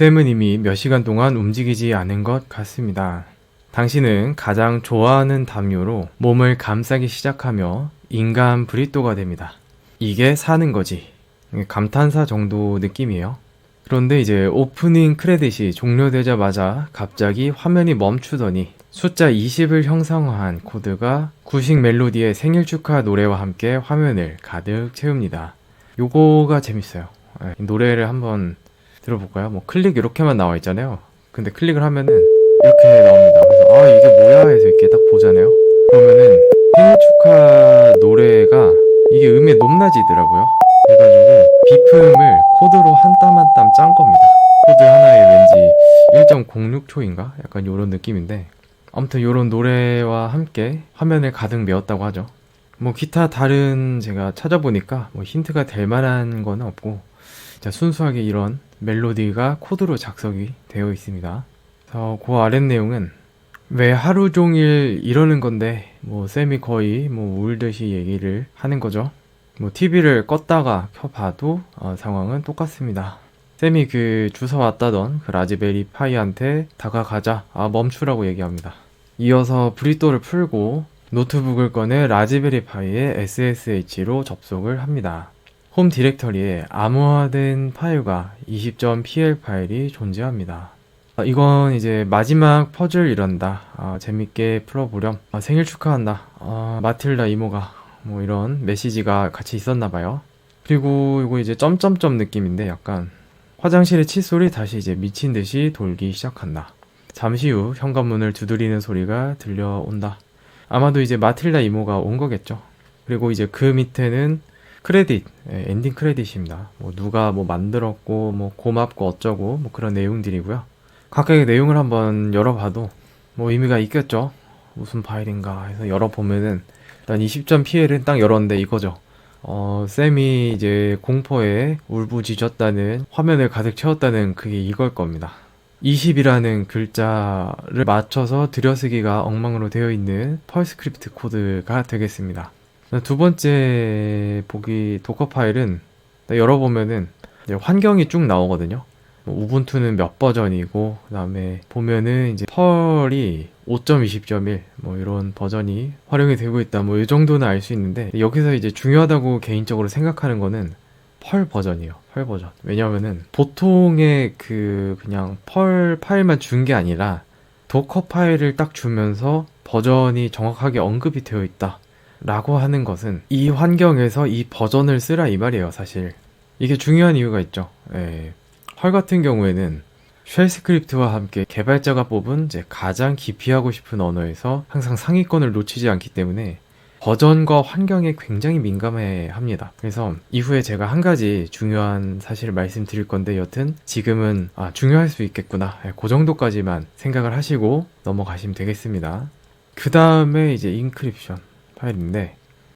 샘은 이미 몇 시간 동안 움직이지 않은 것 같습니다. 당신은 가장 좋아하는 담요로 몸을 감싸기 시작하며 인간 브리또가 됩니다. 이게 사는 거지. 감탄사 정도 느낌이에요. 그런데 이제 오프닝 크레딧이 종료되자마자 갑자기 화면이 멈추더니 숫자 20을 형상화한 코드가 구식 멜로디의 생일 축하 노래와 함께 화면을 가득 채웁니다. 요거가 재밌어요. 예, 이 노래를 한번 들어볼까요? 뭐 클릭 이렇게만 나와 있잖아요. 근데 클릭을 하면은 이렇게 나옵니다. 그래서 아 이게 뭐야 해서 이렇게 딱 보잖아요. 그러면은 생일 축하 노래가 이게 음이 높낮이더라고요. 그래가지고 비품을 코드로 한 땀 한 땀 짠 겁니다. 코드 하나에 왠지 1.06초인가? 약간 요런 느낌인데 아무튼 요런 노래와 함께 화면을 가득 메웠다고 하죠. 뭐 기타 다른 제가 찾아보니까 뭐 힌트가 될 만한 거는 없고 자, 순수하게 이런 멜로디가 코드로 작성이 되어 있습니다. 그래서 그 아랫 내용은 왜 하루 종일 이러는 건데 뭐 쌤이 거의 뭐 울듯이 얘기를 하는 거죠. 뭐 TV를 껐다가 켜봐도 어, 상황은 똑같습니다. 쌤이 그 주워 왔다던 그 라즈베리 파이한테 다가가자 아 멈추라고 얘기합니다. 이어서 브리또를 풀고 노트북을 꺼내 라즈베리 파이의 SSH로 접속을 합니다. 홈 디렉터리에 암호화된 파일과 20.pl 파일이 존재합니다. 아, 이건 이제 마지막 퍼즐 이런다. 아, 재밌게 풀어보렴. 아, 생일 축하한다. 아, 마틸다 이모가 뭐 이런 메시지가 같이 있었나 봐요. 그리고 이거 이제 점점점 느낌인데 약간 화장실의 칫솔이 다시 이제 미친 듯이 돌기 시작한다. 잠시 후 현관문을 두드리는 소리가 들려온다. 아마도 이제 마틸다 이모가 온 거겠죠. 그리고 이제 그 밑에는 크레딧, 예, 엔딩 크레딧입니다. 뭐 누가 뭐 만들었고, 뭐 고맙고 어쩌고, 뭐 그런 내용들이고요. 각각의 내용을 한번 열어봐도 뭐 의미가 있겠죠. 무슨 파일인가 해서 열어보면은 일단 20점 PL은 딱 열었는데 이거죠. 어, 쌤이 이제 공포에 울부짖었다는 화면을 가득 채웠다는 그게 이걸 겁니다. 20이라는 글자를 맞춰서 들여쓰기가 엉망으로 되어 있는 펄 스크립트 코드가 되겠습니다. 두 번째 보기 도커 파일은 열어보면은 환경이 쭉 나오거든요. 뭐 우분투는 몇 버전이고 그다음에 보면은 이제 펄이 5.20.1 뭐 이런 버전이 활용이 되고 있다 뭐 이 정도는 알 수 있는데 여기서 이제 중요하다고 개인적으로 생각하는 거는 펄 버전이에요. 펄 버전. 왜냐면은 보통의 그 그냥 펄 파일만 준 게 아니라 도커 파일을 딱 주면서 버전이 정확하게 언급이 되어 있다. 라고 하는 것은 이 환경에서 이 버전을 쓰라 이 말이에요, 사실. 이게 중요한 이유가 있죠. 예. 펄 같은 경우에는 쉘 스크립트와 함께 개발자가 뽑은 이제 가장 기피하고 싶은 언어에서 항상 상위권을 놓치지 않기 때문에 버전과 환경에 굉장히 민감해 합니다. 그래서 이후에 제가 한 가지 중요한 사실을 말씀드릴 건데 여튼 지금은 아, 중요할 수 있겠구나. 예, 그 정도까지만 생각을 하시고 넘어가시면 되겠습니다. 그 다음에 이제 인크립션 파일인데